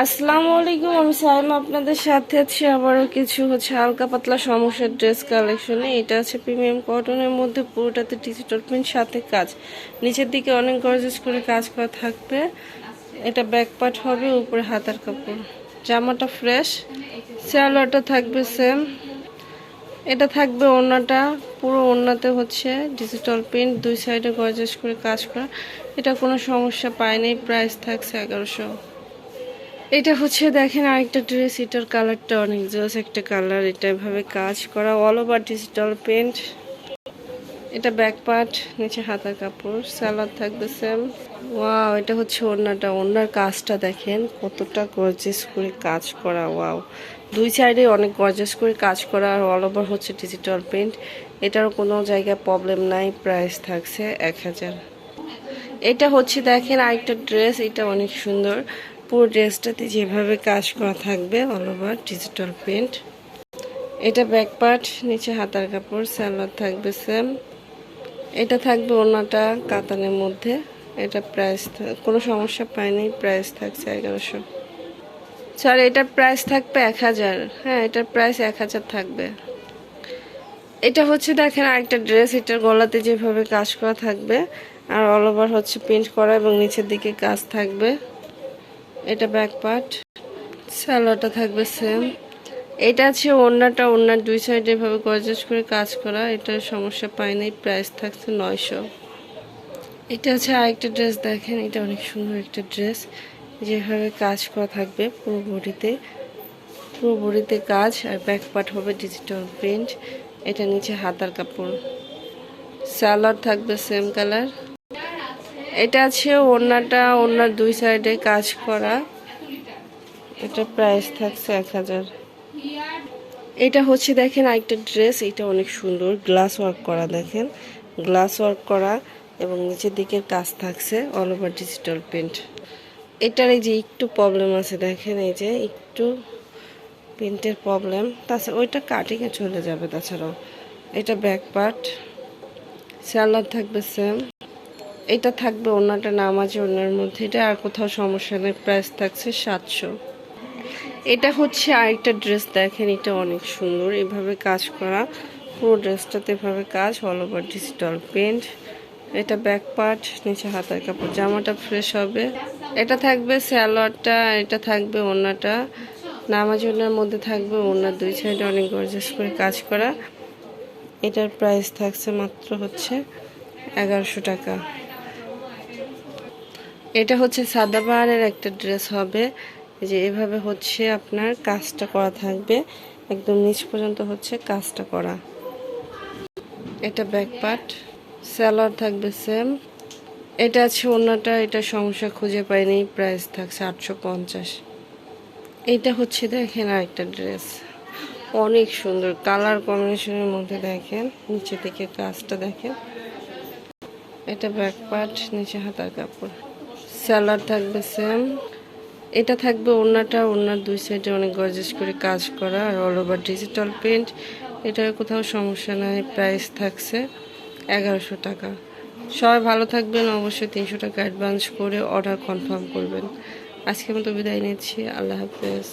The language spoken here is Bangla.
আসসালামু আলাইকুম, আমি সাইম আপনাদের সাথে আছি। আবারও কিছু হচ্ছে হালকা পাতলা সমস্যার ড্রেস কালেকশনে এটা আছে প্রিমিয়াম কটনের মধ্যে, পুরোটাতে ডিজিটাল প্রিন্ট সাথে কাজ। নিচের দিকে অনেক গর্জেস করে কাজ করা থাকবে। এটা ব্যাক পার্ট হবে, উপরে হাতার কাপড়। জামাটা ফ্রেশ স্যালোয়ারটা থাকবে সেম এটা থাকবে ওড়নাটা, পুরো ওড়নাতে হচ্ছে ডিজিটাল প্রিন্ট দুই সাইডে গর্জেস করে কাজ করা। এটা কোনো সমস্যা পায়নি প্রাইস থাকছে এগারোশো। এটা হচ্ছে দেখেন আরেকটা ড্রেস এটার কালারটা অনেক জোস একটা কালার এটা এভাবে কাজ করা অল ওভার ডিজিটাল পেন্ট এটা ব্যাক পার্ট নিচে হাতার কাপড় সালাদ থাকবে সেম ওয়াও এটা হচ্ছে ওড়নাটা, ওড়নার কাজটা দেখেন কতটা গর্জেস করে কাজ করা ওয়াও দুই সাইডে অনেক গর্জেস করে কাজ করা, আর অল ওভার হচ্ছে ডিজিটাল পেন্ট এটার কোনো জায়গায় প্রবলেম নাই প্রাইস থাকছে এক হাজার। এটা হচ্ছে দেখেন আরেকটা ড্রেস এটা অনেক সুন্দর। পুরো ড্রেসটাতে যেভাবে কাজ করা থাকবে অল ওভার ডিজিটাল প্রিন্ট এটা ব্যাক পার্ট নিচে হাতার কাপড় স্যালোয়ার থাকবে সেম এটা থাকবে ওনাটা কাতানের মধ্যে। এটা প্রাইস কোনো সমস্যা পায়নি প্রাইস থাকছে এগারোশো। স্যার এটার প্রাইস থাকবে এক হাজার। হ্যাঁ এটার প্রাইস এক হাজার থাকবে। এটা হচ্ছে দেখেন আরেকটা ড্রেস এটার গলাতে যেভাবে কাজ করা থাকবে, আর অল ওভার হচ্ছে প্রিন্ট করা এবং নিচের দিকে কাজ থাকবে। এটা ব্যাক পার্ট স্যালোয়ারটা থাকবে সেম এটা আছে ওড়নাটা, ওড়নার দুই সাইডে এভাবে গর্জাস করে কাজ করা। এটা সমস্যা পায়নি প্রাইস থাকছে নয়শো। এটা হচ্ছে আরেকটা ড্রেস দেখেন, এটা অনেক সুন্দর একটা ড্রেস যেভাবে কাজ করা থাকবে পুরো বডিতে। পুরো বডিতে কাজ, আর ব্যাক পার্ট হবে ডিজিটাল প্রিন্ট এটা নিচে হাতার কাপড়। স্যালাড থাকবে সেম কালার এটা আছে ওড়নাটা, ওড়নার দুই সাইডে কাজ করা। এটা প্রাইস থাকছে এক হাজার। এটা হচ্ছে দেখেন আরেকটা ড্রেস এটা অনেক সুন্দর। গ্লাস ওয়ার্ক করা দেখেন। গ্লাস ওয়ার্ক করা এবং নিচের দিকের কাজ থাকছে অল ওভার ডিজিটাল প্রিন্ট এটার এই যে একটু প্রবলেম আছে দেখেন, এই যে একটু প্রিন্টের প্রবলেম তাছাড়া ওইটা কাটিংয়ে চলে যাবে তাছাড়াও। এটা ব্যাক পার্ট স্যালাড থাকবে সেম এটা থাকবে ওনাটা নামাজে ওনার মধ্যে। এটা আর কোথাও সমস্যা নেই প্রাইস থাকছে সাতশো। এটা হচ্ছে আরেকটা ড্রেস দেখেন এটা অনেক সুন্দর। এভাবে কাজ করা, পুরো ড্রেসটাতে এভাবে কাজ অল ওভার ডিজিটাল পেন্ট এটা ব্যাক পার্ট নিচে হাতার কাপড়, জামাটা ফ্রেশ হবে। এটা থাকবে স্যালোয়ারটা এটা থাকবে ওনাটা। নামাজ ওনার মধ্যে থাকবে ওনার দুই সাইডে অনেক গর্জেস করে কাজ করা। এটার প্রাইস থাকছে মাত্র হচ্ছে এগারোশো টাকা। এটা হচ্ছে সাদা সাদাবাহারের একটা ড্রেস হবে। যে এভাবে হচ্ছে আপনার কাজটা করা থাকবে। একদম নিচ পর্যন্ত হচ্ছে কাজটা করা। এটা ব্যাক পার্ট স্যালার থাকবে সেম এটা আছে অন্যটা, এটা সমস্যা খুঁজে পাইনি প্রাইস থাকছে আটশো পঞ্চাশ। এটা হচ্ছে দেখেন আরেকটা ড্রেস অনেক সুন্দর কালার কম্বিনেশনের মধ্যে দেখেন নিচে থেকে কাজটা দেখেন। এটা ব্যাক পার্ট নিচে হাতার কাপড়। স্যালাড থাকবে সেম। এটা থাকবে ওড়নাটা ওনার দুই সাইডে অনেক গর্জেস করে কাজ করা আর অল ওভার ডিজিটাল পেন্ট এটার কোথাও সমস্যা নাই প্রাইস থাকছে এগারোশো টাকা। সবাই ভালো থাকবেন, অবশ্যই তিনশো টাকা অ্যাডভান্স করে অর্ডার কনফার্ম করবেন। আজকে মতো বিদায় নিচ্ছি, আল্লাহ হাফেজ।